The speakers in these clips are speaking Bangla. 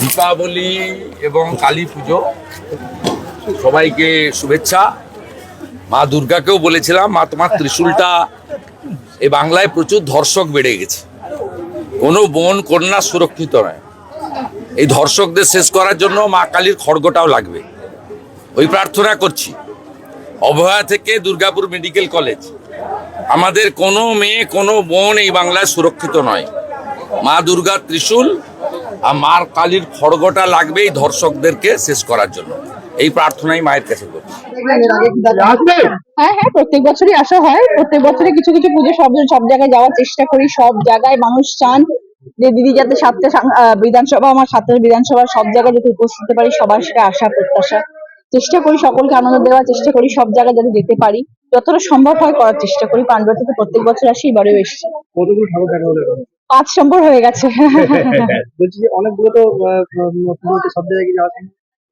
দীপাবলি এবং কালী পুজো, সবাইকে শুভেচ্ছা। মা দুর্গাকেও বলেছিলাম, মা তোমার ত্রিশূলটা এই বাংলায় প্রচুর ধর্ষক বেড়ে গেছে। কোনো বোন কন্যা সুরক্ষিত নয়। এই ধর্ষকদের শেষ করার জন্য মা কালীর খড়গটাও লাগবে। ওই প্রার্থনা করছি। অভয়া থেকে দুর্গাপুর মেডিকেল কলেজ। আমাদের কোনো মেয়ে, কোনো বোন এই বাংলায় সুরক্ষিত নয়। মা দুর্গার ত্রিশূল আর মার কালীর খড়গটা লাগবে এই ধর্ষকদেরকে শেষ করার জন্য। এই প্রার্থনাই মায়ের কাছে করছি হ্যাঁ হ্যাঁ প্রত্যেক বছরই আসা হয়। প্রত্যেক বছরে কিছু কিছু পুজো সব সব জায়গায় যাওয়ার চেষ্টা করি। সব জায়গায় মানুষ চান যে দিদি যাতে সাতটা বিধানসভা, আমার সাতটা বিধানসভার সব জায়গায় যাতে উপস্থিত হতে পারি, সবার সেটা আশা, প্রত্যাশা। চেষ্টা করি সকলকে আনন্দ দেওয়ার, চেষ্টা করি সব জায়গায় যাতে যেতে পারি। যতটা সম্ভব হয় করার চেষ্টা করি। পান্ডুয়াতে তো প্রত্যেক বছর আসি এবারেও এসেছি। কতগুলো ঠাকুর দেখা হলো পাঁচ নম্বর হয়ে গেছে। বলছি যে অনেকগুলো তো সব জায়গায় যাওয়া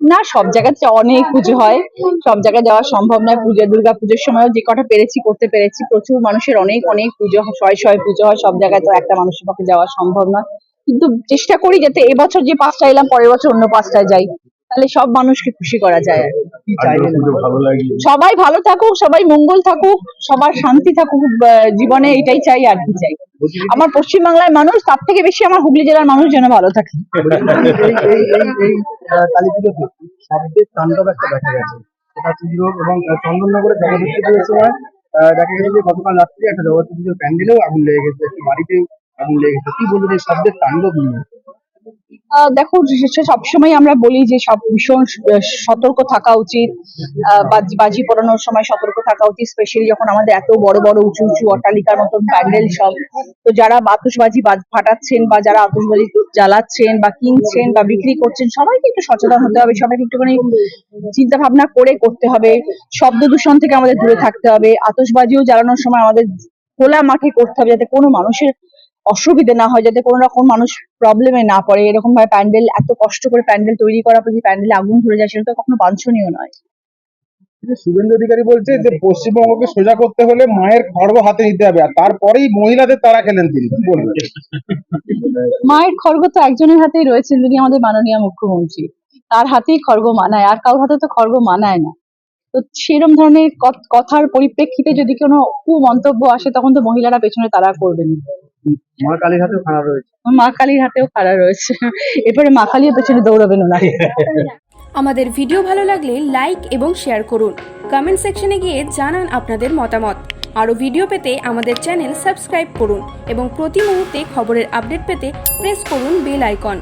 না। সব জায়গাতে অনেক পুজো হয়। সব জায়গায় যাওয়া সম্ভব নয়। পুজো দুর্গা পুজোর সময়ও যে কটা পেরেছি করতে পেরেছি। প্রচুর মানুষের অনেক অনেক পুজো হয় শয় শয় পুজো হয়। সব জায়গায় তো একটা মানুষের পক্ষে যাওয়া সম্ভব নয়। কিন্তু চেষ্টা করি যাতে এবছর যে পাঁচটা এলাম পরের বছর অন্য পাঁচটায় যাই। তাহলে সব মানুষকে খুশি করা যায় সবাই ভালো থাকুক সবাই মঙ্গল থাকুক সবার শান্তি থাকুক জীবনে এটাই চাই আর কি চাই যে আমার পশ্চিমবাংলার মানুষ তার থেকে বেশি আমার হুগলি জেলার মানুষ যেন ভালো থাকে তাণ্ডব একটা দেখা গেছে এবং চন্দননগরে পুজোর সময় দেখা গেছে যে গতকাল রাত্রে একটা জগদ্ধাত্রী পুজোর প্যান্ডেলেও আগুন লেগে গেছে একটি বাড়িতে আগুন লেগে গেছে কি বলব এই শব্দের তাণ্ডব নিয়ে দেখো সবসময় আমরা বলি যে সব ভীষণ সতর্ক থাকা উচিত। বাজি পড়ানোর সময় সতর্ক থাকা উচিত স্পেশালি যখন আমাদের এত বড় বড়, উঁচু উঁচু অট্টালিকার মতন প্যান্ডেল সব। তো যারা আতশবাজি বাজ- ফাটাচ্ছেন বা যারা আতশবাজি জ্বালাচ্ছেন বা কিনছেন বা বিক্রি করছেন, সবাইকে একটু সচেতন হতে হবে, সবাইকে একটুখানি চিন্তা ভাবনা করে করতে হবে। শব্দ দূষণ থেকে আমাদের দূরে থাকতে হবে। আতসবাজিও জ্বালানোর সময় আমাদের খোলা মাঠে করতে হবে, যাতে কোনো মানুষের অসুবিধে না হয় যাতে কোনো রকম মানুষ প্রবলেমে না পড়ে। এরকম ভাবে প্যান্ডেল এত কষ্ট করে প্যান্ডেল তৈরি করার পর যে প্যান্ডেলে আগুন ধরে যায় সেটা তো কখনো বাঞ্ছনীয় নয়। শুভেন্দু অধিকারী বলছে যে পশ্চিমবঙ্গকে সোজা করতে হলে মায়ের খড়গ হাতে নিতে হবে আর তারপরেই মহিলাদের তারা খেলেন তিনি। বলবেন? মায়ের খড়গ তো একজনের হাতেই রয়েছেন যিনি আমাদের মাননীয় মুখ্যমন্ত্রী। তার হাতেই খর্গ মানায় আর কারোর হাতে তো খর্গ মানায় না। তো সেরকম ধরনের কথ- কথার পরিপ্রেক্ষিতে যদি কোনো কু মন্তব্য আসে তখন তো মহিলারা পেছনে তারা করবেন মা কালীর হাতেও খাড়া রয়েছে। মা কালীর হাতেও খাড়া রয়েছে। এরপরে মা কালীর পেছনে দৌড়াবেন না আমাদের ভিডিও ভালো লাগলে লাইক এবং শেয়ার করুন। কমেন্ট সেকশনে গিয়ে জানান আপনাদের মতামত। আরও ভিডিও পেতে আমাদের চ্যানেল সাবস্ক্রাইব করুন এবং প্রতি মুহূর্তে খবরের আপডেট পেতে প্রেস করুন বেল আইকন।